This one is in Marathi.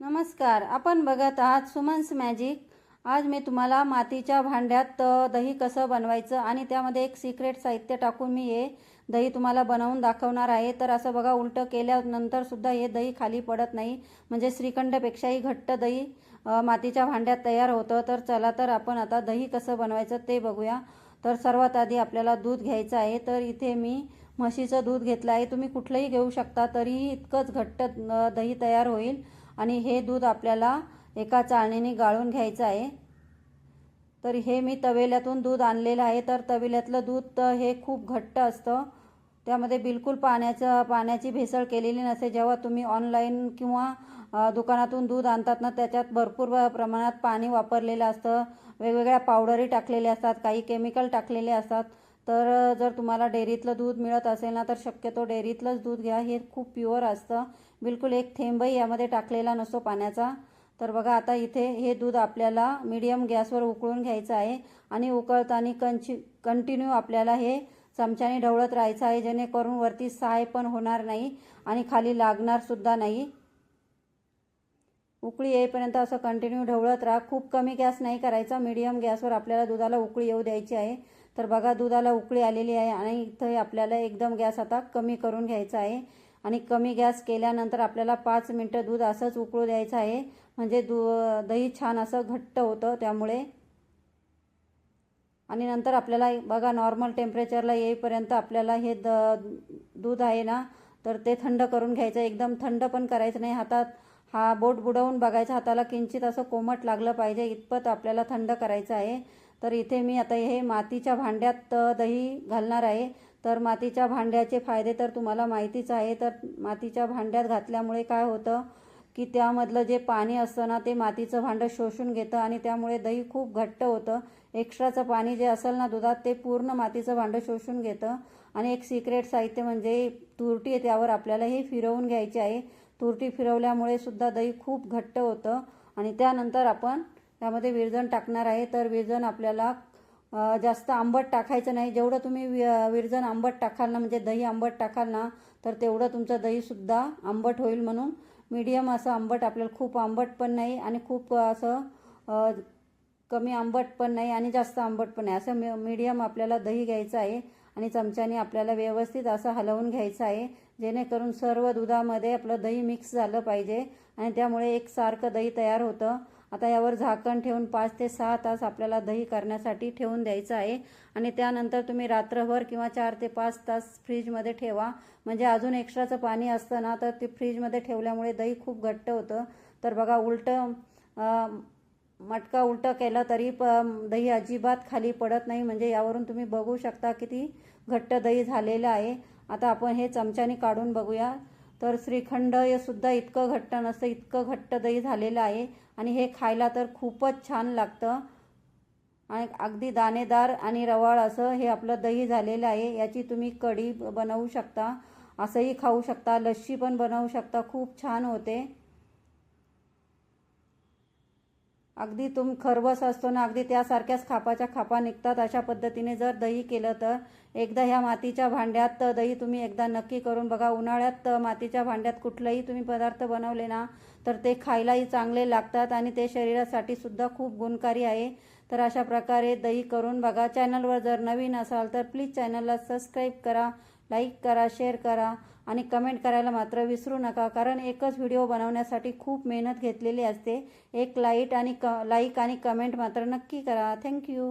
नमस्कार आपण बघत आहात सुमन्स मॅजिक. आज मी तुम्हाला मातीच्या भांड्यात दही कसं बनवायचं आणि त्यामध्ये एक सिक्रेट साहित्य टाकून मी हे दही तुम्हाला बनवून दाखवणार आहे. तर असं बघा उलटं केल्यानंतरसुद्धा हे दही खाली पडत नाही. म्हणजे श्रीखंडपेक्षाही घट्ट दही मातीच्या भांड्यात तयार होतं. तर चला तर आपण आता दही कसं बनवायचं ते बघूया. तर सर्वात आधी आपल्याला दूध घ्यायचं आहे. तर इथे मी म्हशीचं दूध घेतलं आहे. तुम्ही कुठलंही घेऊ शकता तरीही इतकंच घट्ट दही तयार होईल. आणि हे दूध आपल्याला एका चाळणीने गाळून घ्यायचं आहे. तर हे मी तवेल्यातून दूध आणलेलं आहे. तर तवेल्यातलं दूध हे खूप घट्ट असतं. त्यामध्ये बिलकुल पाण्याचं पाण्याची भेसळ केलेली नसते जेव्हा तुम्ही ऑनलाईन किंवा दुकानातून दूध आणतात ना त्याच्यात भरपूर प्रमाणात पाणी वापरलेलं असतं. वेगवेगळ्या पावडरी टाकलेल्या असतात काही केमिकल टाकलेले असतात. तर जर तुम्हाला डेअरीतलं दूध मिळत असेल ना तर शक्यतो डेअरीतलंच दूध घ्या. हे खूप प्युअर असतं. बिलकुल एक थेंबही यामध्ये टाकलेला नसतो पाण्याचा. तर बघा आता इथे हे दूध आपल्याला मीडियम गॅसवर उकळून घ्यायचं आहे आणि उकळताना कंची कंटिन्यू आपल्याला हे चमच्याने ढवळत राहायचं आहे जेणेकरून वरती साय पण होणार नाही आणि खाली लागणार सुद्धा नाही. उकळी येईपर्यंत असं कंटिन्यू ढवळत राहा. खूप कमी गॅस नाही करायचा. मीडियम गॅसवर आपल्याला दुधाला उकळी येऊ द्यायची आहे. तर बघा दुधाला उकळी आलेली आहे आणि इथं आपल्याला एकदम गॅस आता कमी करून घ्यायचा आहे. आणि कमी गॅस केल्यानंतर आपल्याला पाच मिनटं दूध असंच उकळू द्यायचं आहे. म्हणजे दू दही छान असं घट्ट होतं त्यामुळे. आणि नंतर आपल्याला बघा नॉर्मल टेम्परेचरला येईपर्यंत आपल्याला हे द दूध आहे ना तर ते थंड करून घ्यायचं. एकदम थंड पण करायचं नाही. हातात हा बोट बुडवून बघायचं. हाताला किंचित असं कोमट लागलं पाहिजे. इतपत आपल्याला थंड करायचं आहे. तर इथे मी आता हे मातीच्या भांड्यात दही घालणार आहे. तर मातीच्या भांड्याचे फायदे तर तुम्हाला माहितीच आहे. तर मातीच्या भांड्यात घातल्यामुळे काय होतं की त्यामधलं जे पाणी असतं ना ते मातीचं भांडं शोषून घेतं आणि त्यामुळे दही खूप घट्ट होतं. एक्स्ट्राचं पाणी जे असेल ना दुधात ते पूर्ण मातीचं भांडं शोषून घेतं. आणि एक सिक्रेट साहित्य म्हणजे तुरटी आहे त्यावर आपल्याला हे फिरवून घ्यायची आहे. तुरटी फिरवल्यामुळे सुद्धा दही खूप घट्ट होतं. आणि त्यानंतर आपण त्यामध्ये विरजण टाकणार आहे. तर विरजण आपल्याला जास्त आंबट टाकायचं नाही. जेवढं तुम्ही वि- विरजण आंबट टाकाल ना म्हणजे दही आंबट टाकाल ना तर तेवढं तुमचं दहीसुद्धा आंबट होईल म्हणून. मीडियम असं आंबट आपल्याला खूप आंबट पण नाही आणि खूप असं कमी आंबट पण नाही आणि जास्त आंबट पण नाही. असं मी मीडियम आपल्याला दही घ्यायचं आहे आणि चमच्याने आपल्याला व्यवस्थित असं हलवून घ्यायचं आहे. जेणेकरून सर्व दुधामध्ये आपलं दही मिक्स झालं पाहिजे आणि त्यामुळे एकसारखं दही तयार होतं. आता यावर झाकण ठेवून पाच ते सहा तास आपल्याला दही करण्यासाठी ठेवून द्यायचं आहे. आणि त्यानंतर तुम्ही रात्रभर किंवा चार ते पाच तास फ्रीजमध्ये ठेवा. म्हणजे अजून एक्स्ट्राचं पाणी असतं ना तर ते फ्रीजमध्ये ठेवल्यामुळे दही खूप घट्ट होतं. तर बघा उलटं मटका उलटं केलं तरी प दही अजिबात खाली पडत नाही. म्हणजे यावरून तुम्ही बघू शकता किती घट्ट दही झालेलं आहे. आता आपण हे चमच्याने काढून बघूया. तर श्रीखंड हे सुद्धा इतकं घट्ट नसतं इतकं घट्ट दही झालेलं आहे. आणि हे खायला तर खूपच छान लागतं. आणि अगदी दाणेदार आणि रवाळ असं हे आपलं दही झालेलं आहे. याची तुम्ही कढी बनवू शकता. असंही खाऊ शकता. लस्सी पण बनवू शकता. खूप छान होते. अगदी तुम खरवस असतो ना अगदी त्यासारख्याच खापाच्या खापा निघतात. अशा पद्धतीने जर दही केलं तर एकदा ह्या मातीच्या भांड्यात दही तुम्ही एकदा नक्की करून बघा. उन्हाळ्यात मातीच्या भांड्यात कुठलेही तुम्ही पदार्थ बनवले ना तर ते खायलाही चांगले लागतात आणि ते शरीरासाठी सुद्धा खूप गुणकारी आहे. तर अशा प्रकारे दही करून बघा. चॅनलवर जर नवीन असाल तर प्लीज चॅनलला सबस्क्राईब करा लाईक करा शेअर करा. आणि कमेंट करायला मात्र विसरू नका कारण एकच व्हिडिओ बनवण्यासाठी खूप मेहनत घेतलेली असते. एक लाइट आणि क लाईक आणि कमेंट मात्र नक्की करा. थँक्यू